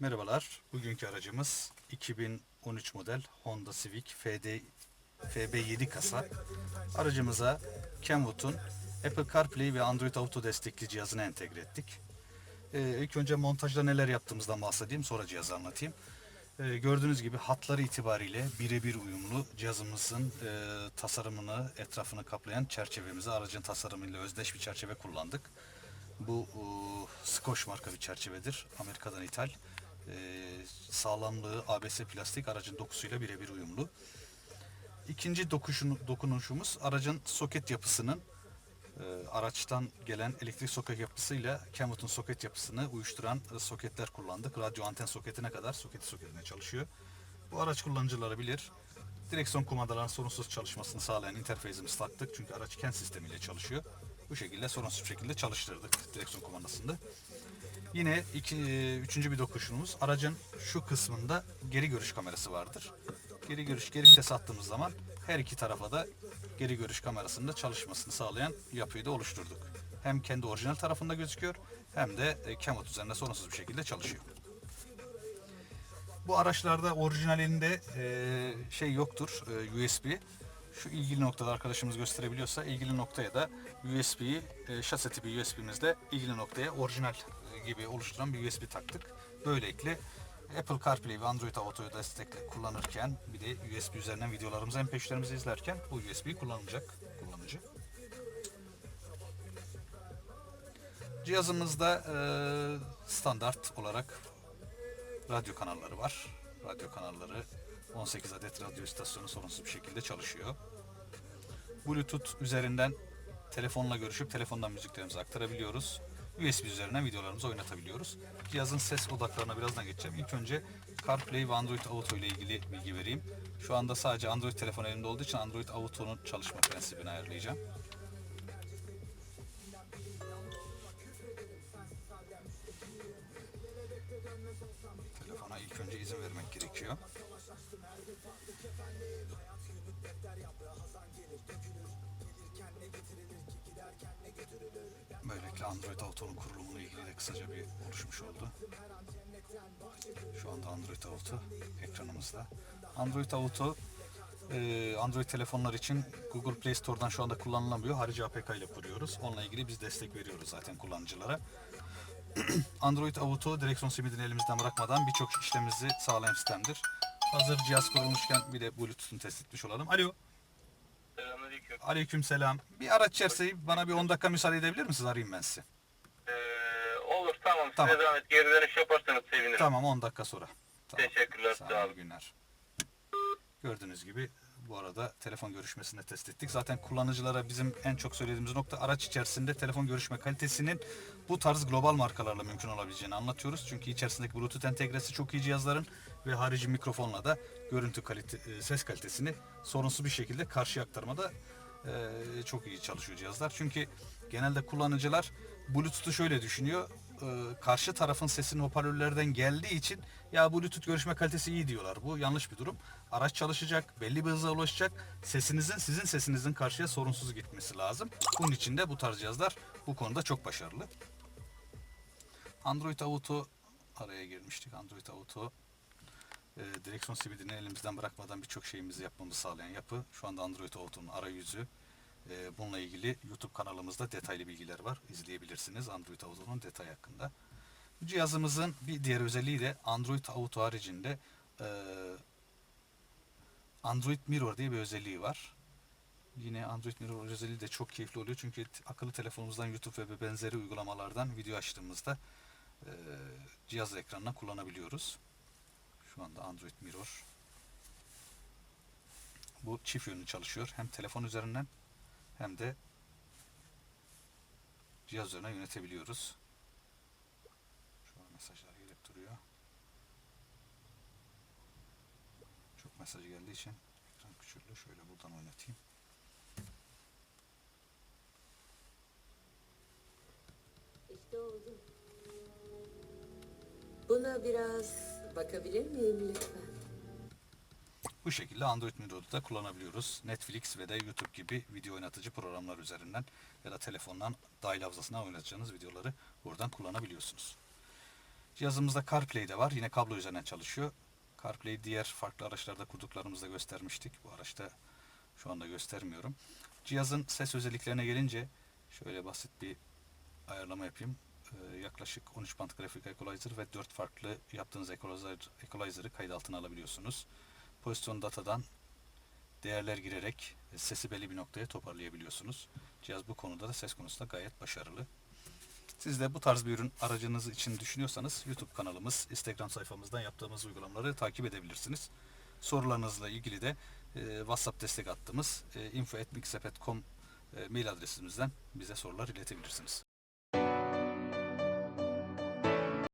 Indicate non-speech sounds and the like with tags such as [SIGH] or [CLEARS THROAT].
Merhabalar. Bugünkü aracımız 2013 model Honda Civic FD FB7 kasa. Aracımıza Kenwood'un Apple CarPlay ve Android Auto destekli cihazını entegre ettik. Ee, ilk önce montajda neler yaptığımızdan bahsedeyim, sonra cihazı anlatayım. Ee, gördüğünüz gibi hatları itibariyle birebir uyumlu cihazımızın e, tasarımını, etrafını kaplayan çerçevemizi aracın tasarımıyla özdeş bir çerçeve kullandık. Bu e, Scotch marka bir çerçevedir. Amerika'dan ithal. E, sağlamlığı ABS plastik aracın dokusuyla birebir uyumlu. İkinci dokuşun, dokunuşumuz aracın soket yapısının e, araçtan gelen elektrik soket yapısıyla Kenwood'un soket yapısını uyuşturan e, soketler kullandık. Radyo anten soketine kadar soketi soketine çalışıyor. Bu araç kullanıcıları bilir. Direksiyon kumandalarının sorunsuz çalışmasını sağlayan interfeyzimizi taktık. Çünkü araç KEN sistemiyle çalışıyor. Bu şekilde sorunsuz şekilde çalıştırdık direksiyon kumandasında. Yine iki, e, üçüncü bir dokunuşumuz aracın şu kısmında geri görüş kamerası vardır. Geri görüş geri vites attığımız zaman her iki tarafa da geri görüş kamerasında çalışmasını sağlayan yapıyı da oluşturduk. Hem kendi orijinal tarafında gözüküyor hem de e, Kenwood üzerinde sorunsuz bir şekilde çalışıyor. Bu araçlarda orijinalinde e, şey yoktur e, USB. Şu ilgili noktada arkadaşımız gösterebiliyorsa ilgili noktaya da USB'yi e, şase tipi USB'mizde ilgili noktaya orijinal e, gibi oluşturan bir USB taktık. Böylelikle Apple CarPlay ve Android Auto'yu destekle kullanırken bir de USB üzerinden videolarımızı MP3'lerimizi izlerken bu USB'yi kullanacak kullanıcı. Cihazımızda e, standart olarak radyo kanalları var. Radyo kanalları 18 adet radyo istasyonu sorunsuz bir şekilde çalışıyor. Bluetooth üzerinden telefonla görüşüp telefondan müziklerimizi aktarabiliyoruz. USB üzerinden videolarımızı oynatabiliyoruz. Cihazın ses odaklarına birazdan geçeceğim. İlk önce CarPlay ve Android Auto ile ilgili bilgi vereyim. Şu anda sadece Android telefon elimde olduğu için Android Auto'nun çalışma prensibini ayarlayacağım. Böylelikle Android Auto'nun kurulumuyla ilgili de kısaca bir oluşmuş oldu. Şu anda Android Auto ekranımızda. Android Auto e, Android telefonlar için Google Play Store'dan şu anda kullanılamıyor. Harici APK ile kuruyoruz. Onunla ilgili biz destek veriyoruz zaten kullanıcılara. [CLEARS THROAT] Android Auto direksiyon simidini elimizden bırakmadan birçok işlemimizi sağlayan sistemdir. Hazır cihaz kurulmuşken bir de Bluetooth'unu test etmiş olalım. Alo. Selamünaleyküm. Aleyküm selam. Bir araç içerisi bana bir 10 dakika müsaade edebilir misiniz? Arayayım ben sizi. Ee, olur tamam. Tamam. Size zahmet geri dönüş yaparsanız sevinirim. Tamam 10 dakika sonra. Tamam. Teşekkürler, Sağ sağ olun, günler. Gördüğünüz gibi bu arada telefon görüşmesini de test ettik. Zaten kullanıcılara bizim en çok söylediğimiz nokta araç içerisinde telefon görüşme kalitesinin bu tarz global markalarla mümkün olabileceğini anlatıyoruz. Çünkü içerisindeki Bluetooth entegresi çok iyi cihazların ve harici mikrofonla da görüntü kalite, e, ses kalitesini sorunsuz bir şekilde karşıya aktarmada e, çok iyi çalışıyor cihazlar. Çünkü genelde kullanıcılar Bluetooth'u şöyle düşünüyor. e, karşı tarafın sesinin hoparlörlerden geldiği için ya Bluetooth görüşme kalitesi iyi diyorlar. Bu yanlış bir durum. Araç çalışacak, belli bir hıza ulaşacak. Sesinizin, sizin sesinizin karşıya sorunsuz gitmesi lazım. Bunun için de bu tarz cihazlar bu konuda çok başarılı. Android Auto araya girmiştik. Android Auto e, direksiyon simidini elimizden bırakmadan birçok şeyimizi yapmamızı sağlayan yapı. Şu anda Android Auto'nun arayüzü. E, bununla ilgili YouTube kanalımızda detaylı bilgiler var. İzleyebilirsiniz Android Auto'nun detay hakkında. Bu cihazımızın bir diğer özelliği de Android Auto haricinde e, Android Mirror diye bir özelliği var. Yine Android Mirror özelliği de çok keyifli oluyor çünkü akıllı telefonumuzdan YouTube ve benzeri uygulamalardan video açtığımızda e, cihaz ekranına kullanabiliyoruz. Şu anda Android Mirror. Bu çift yönlü çalışıyor. Hem telefon üzerinden hem de cihaz üzerinden yönetebiliyoruz. Şu an mesajlar gelip duruyor. Çok mesaj geldiği için ekran küçüldü. Şöyle buradan oynatayım. İşte oldu. Buna biraz bakabilir miyim lütfen? Bu şekilde Android Mirror'da da kullanabiliyoruz. Netflix ve de YouTube gibi video oynatıcı programlar üzerinden ya da telefondan dahil hafızasına oynatacağınız videoları buradan kullanabiliyorsunuz. Cihazımızda CarPlay de var. Yine kablo üzerinden çalışıyor. CarPlay'i diğer farklı araçlarda kurduklarımızda göstermiştik. Bu araçta şu anda göstermiyorum. Cihazın ses özelliklerine gelince şöyle basit bir ayarlama yapayım. Ee, yaklaşık 13 band grafik equalizer ve 4 farklı yaptığınız equalizer, equalizer'ı kayıt altına alabiliyorsunuz. Pozisyon datadan değerler girerek e, sesi belli bir noktaya toparlayabiliyorsunuz. Cihaz bu konuda da ses konusunda gayet başarılı. Siz de bu tarz bir ürün aracınız için düşünüyorsanız YouTube kanalımız, Instagram sayfamızdan yaptığımız uygulamaları takip edebilirsiniz. Sorularınızla ilgili de e, WhatsApp destek attığımız e, info.mixepet.com e, mail adresimizden bize sorular iletebilirsiniz.